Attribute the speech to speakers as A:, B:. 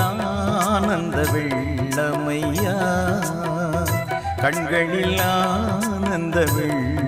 A: ஆனந்த வெள்ளமையா. கண்களில் ஆனந்த வெள்ள